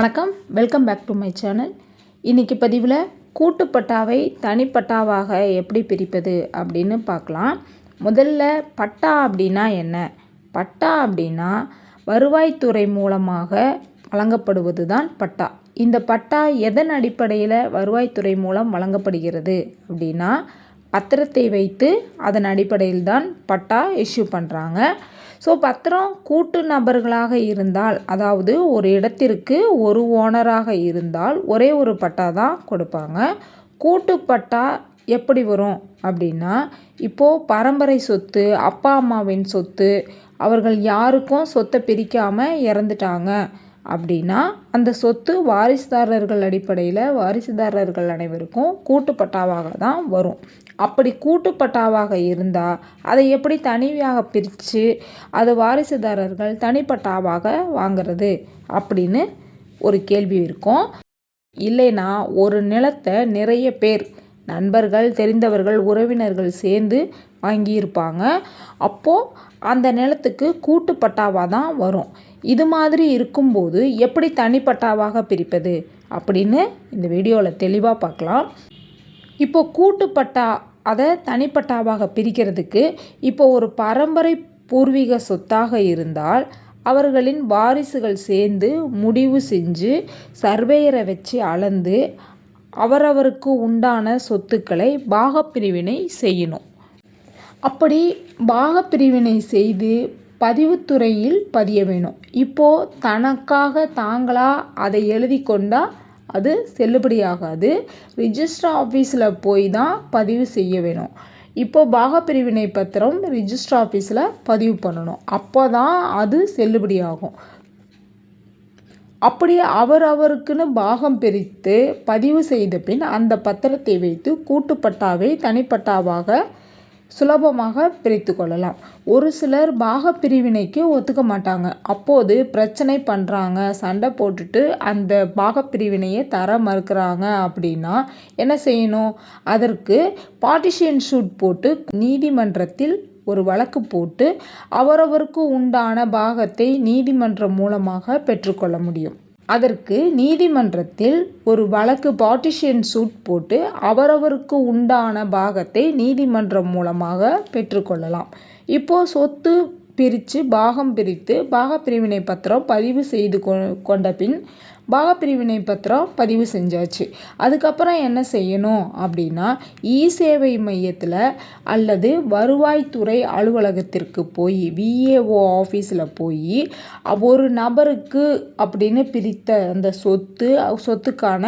வணக்கம். Welcome back to my channel இன்றைக்கி பதிவில் கூட்டுப்பட்டாவை தனிப்பட்டாவாக எப்படி பிரிப்பது அப்படின்னு பார்க்கலாம். முதல்ல பட்டா அப்படின்னா என்ன? பட்டா அப்படின்னா வருவாய்த்துறை மூலமாக வழங்கப்படுவது தான் பட்டா. இந்த பட்டா எதன் அடிப்படையில் வருவாய்த்துறை மூலம் வழங்கப்படுகிறது அப்படின்னா பத்திரத்தை வைத்து அதன் அடிப்படையில் தான் பட்டா இஷ்யூ பண்ணுறாங்க ஸோ பத்திரம் கூட்டு நபர்களாக இருந்தால் அதாவது ஒரு இடத்திற்கு ஒரு ஓனராக இருந்தால் ஒரே ஒரு பட்டா தான் கொடுப்பாங்க. கூட்டு பட்டா எப்படி வரும் அப்படின்னா இப்போது பரம்பரை சொத்து அப்பா அம்மாவின் சொத்து அவர்கள் யாருக்கும் சொத்தை பிரிக்காமல் இறந்துட்டாங்க அப்படின்னா அந்த சொத்து வாரிசுதாரர்கள் அடிப்படையில் வாரிசுதாரர்கள் அனைவருக்கும் கூட்டு பட்டாவாக தான் வரும். அப்படி கூட்டுப்பட்டாவாக இருந்தால் அதை எப்படி தனியாக பிரித்து அது வாரிசுதாரர்கள் தனிப்பட்டாவாக வாங்கிறது அப்படின்னு ஒரு கேள்வி இருக்கும். இல்லைன்னா ஒரு நிலத்தை நிறைய பேர் நண்பர்கள் தெரிந்தவர்கள் உறவினர்கள் சேர்ந்து வாங்கியிருப்பாங்க. அப்போது அந்த நிலத்துக்கு கூட்டுப்பட்டாவாக தான் வரும். இது மாதிரி இருக்கும்போது எப்படி தனிப்பட்டாவாக பிரிப்பது அப்படின்னு இந்த வீடியோவில் தெளிவாக பார்க்கலாம். இப்போ கூட்டுப்பட்டா அதை தனிப்பட்டாவாக பிரிக்கிறதுக்கு இப்போ ஒரு பரம்பரை பூர்வீக சொத்தாக இருந்தால் அவர்களின் வாரிசுகள் சேர்ந்து முடிவு செஞ்சு சர்வேயரை வச்சு அளந்து அவரவருக்கு உண்டான சொத்துக்களை பாகப்பிரிவினை செய்யணும். அப்படி பாகப்பிரிவினை செய்து பதிவுத்துறையில் பதிய வேணும். இப்போது தனக்காக தாங்களாக அதை எழுதி கொண்டால் அது செல்லுபடியாகாது. ரிஜிஸ்டர் ஆஃபீஸில் போய் தான் பதிவு செய்ய வேணும். இப்போது பாகப்பிரிவினை பத்திரம் ரிஜிஸ்டர் ஆஃபீஸில் பதிவு பண்ணணும். அப்போ தான் அது செல்லுபடியாகும். அப்படி அவர் அவருக்குன்னு பாகம் பிரித்து பதிவு செய்த பின் அந்த பத்திரத்தை வைத்து கூட்டுப்பட்டாவை தனிப்பட்டாவாக சுலபமாக பிரித்து கொள்ளலாம். ஒரு சிலர் பாக பிரிவினைக்கு ஒத்துக்க மாட்டாங்க. அப்போது பிரச்சனை பண்ணுறாங்க சண்டை போட்டுட்டு அந்த பாக பிரிவினையை தர மறுக்கிறாங்க அப்படின்னா என்ன செய்யணும்? அதற்கு பார்ட்டிஷியன் ஷூட் போட்டு நீதிமன்றத்தில் ஒரு வழக்கு போட்டு அவரவருக்கு உண்டான பாகத்தை நீதிமன்றம் மூலமாக பெற்றுக்கொள்ள முடியும். அதற்கு நீதிமன்றத்தில் ஒரு வழக்கு பார்ட்டிஷியன் சூட் போட்டு அவரவருக்கு உண்டான பாகத்தை நீதிமன்றம் மூலமாக பெற்றுக்கொள்ளலாம். இப்போது சொத்து பிரித்து பாகம் பிரித்து பாகப்பிரிவினை பத்திரம் பதிவு செய்து கொண்ட பின் பாகப்பிரிவினை பத்திரம் பதிவு செஞ்சாச்சு. அதுக்கப்புறம் என்ன செய்யணும் அப்படின்னா இ சேவை மையத்தில் அல்லது வருவாய்த்துறை அலுவலகத்திற்கு போய் விஏஓ ஆஃபீஸில் போய் ஒரு நபருக்கு அப்படின்னு பிரித்த அந்த சொத்து சொத்துக்கான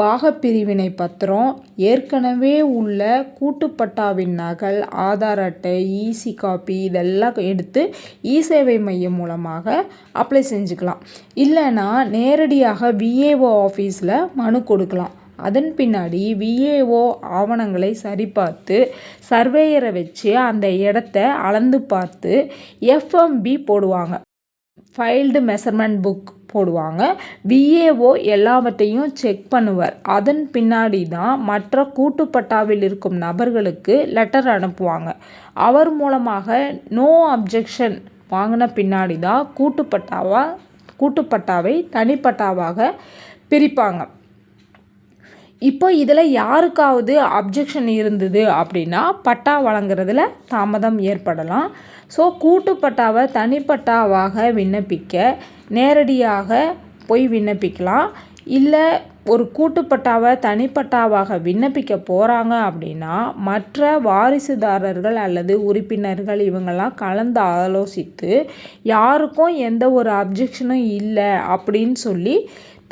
பாகப்பிரிவினை பத்திரம். ஏற்கனவே உள்ள கூட்டுப்பட்டாவின் நகல் ஆதார் அட்டை ஈசி காப்பி இதெல்லாம் எடுத்து இ சேவை மையம் மூலமாக அப்ளை செஞ்சுக்கலாம். இல்லைன்னா நேரடியாக விஏஓ ஆஃபீஸில் மனு கொடுக்கலாம். அதன் பின்னாடி விஏஓ ஆவணங்களை சரிபார்த்து சர்வேயரை வச்சு அந்த இடத்த அளந்து பார்த்து எஃப்எம்பி போடுவாங்க. ஃபைல்டு மெஷர்மெண்ட் புக் போடுவாங்க. விஏஓ எல்லாவற்றையும் செக் பண்ணுவார். அதன் பின்னாடி தான் மற்ற கூட்டுப்பட்டாவில் இருக்கும் நபர்களுக்கு லெட்டர் அனுப்புவாங்க. அவர் மூலமாக நோ அப்ஜெக்ஷன் வாங்கின பின்னாடி தான் கூட்டுப்பட்டாவா கூட்டுப்பட்டாவை தனிப்பட்டாவாக பிரிப்பாங்க. இப்போ இதில் யாருக்காவது அப்ஜெக்ஷன் இருந்தது அப்படின்னா பட்டா வழங்குறதுல தாமதம் ஏற்படலாம். ஸோ கூட்டுப்பட்டாவை தனிப்பட்டாவாக விண்ணப்பிக்க நேரடியாக போய் விண்ணப்பிக்கலாம். இல்லை ஒரு கூட்டுப்பட்டாவை தனிப்பட்டாவாக விண்ணப்பிக்க போகிறாங்க அப்படின்னா மற்ற வாரிசுதாரர்கள் அல்லது உறுப்பினர்கள் இவங்கெல்லாம் கலந்து ஆலோசித்து யாருக்கும் எந்த ஒரு அப்ஜெக்ஷனும் இல்லை அப்படின்னு சொல்லி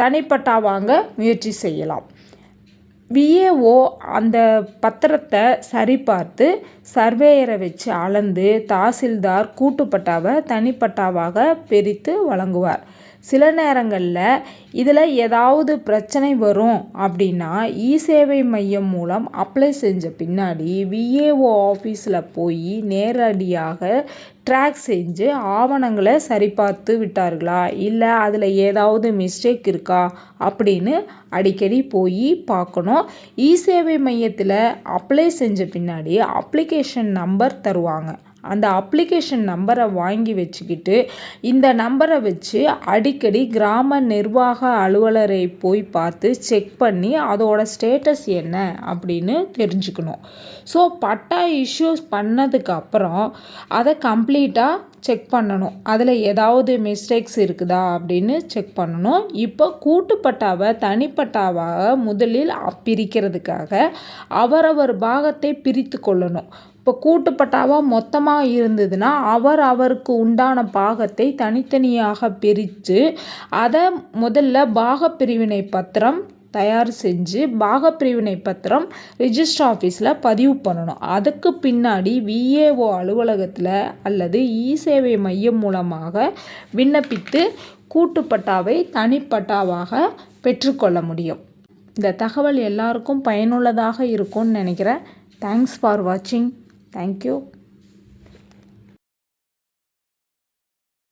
தனிப்பட்டா வாங்க முயற்சி செய்யலாம். விஏஓ அந்த பத்திரத்தை சரிபார்த்து சர்வேயரை வச்சு அளந்து தாசில்தார் கூட்டுப்பட்டாவை தனிப்பட்டாவாக பிரித்து வழங்குவார். சில நேரங்களில் இதில் ஏதாவது பிரச்சனை வரும் அப்படின்னா இ சேவை மையம் மூலம் அப்ளை செஞ்ச பின்னாடி விஏஓ ஆஃபீஸில் போய் நேரடியாக ட்ராக் செஞ்சு ஆவணங்களை சரிபார்த்து விட்டார்களா? இல்லை அதில் ஏதாவது மிஸ்டேக் இருக்கா? அப்படின்னு அடிக்கடி போய் பார்க்கணும். இ சேவை மையத்தில் அப்ளை செஞ்ச பின்னாடி அப்ளிகேஷன் நம்பர் தருவாங்க. அந்த அப்ளிகேஷன் நம்பரை வாங்கி வச்சுக்கிட்டு இந்த நம்பரை வச்சு அடிக்கடி கிராம நிர்வாக அலுவலரை போய் பார்த்து செக் பண்ணி அதோட ஸ்டேட்டஸ் என்ன அப்படின்னு தெரிஞ்சுக்கணும். ஸோ பட்டா இஷ்யூஸ் பண்ணதுக்கு அப்புறம் அதை கம்ப்ளீட்டாக செக் பண்ணணும். அதில் ஏதாவது மிஸ்டேக்ஸ் இருக்குதா அப்படின்னு செக் பண்ணணும். இப்போ கூட்டுப்பட்டாவை தனிப்பட்டாவாக முதலில் பிரிக்கிறதுக்காக அவரவர் பாகத்தை பிரித்து கொள்ளணும். இப்போ கூட்டுப்பட்டாவாக மொத்தமாக இருந்ததுன்னா அவர் அவருக்கு உண்டான பாகத்தை தனித்தனியாக பிரித்து அதை முதல்ல பாகப்பிரிவினை பத்திரம் தயார் செஞ்சு பாகப்பிரிவினை பத்திரம் ரிஜிஸ்டர் ஆஃபீஸில் பதிவு பண்ணணும். அதுக்கு பின்னாடி விஏஓ அலுவலகத்தில் அல்லது இ சேவை மையம் மூலமாக விண்ணப்பித்து கூட்டுப்பட்டாவை தனிப்பட்டாவாக பெற்றுக்கொள்ள முடியும். இந்த தகவல் எல்லாருக்கும் பயனுள்ளதாக இருக்கும்னு நினைக்கிறேன். தேங்க்ஸ் ஃபார் வாட்சிங் Thank you.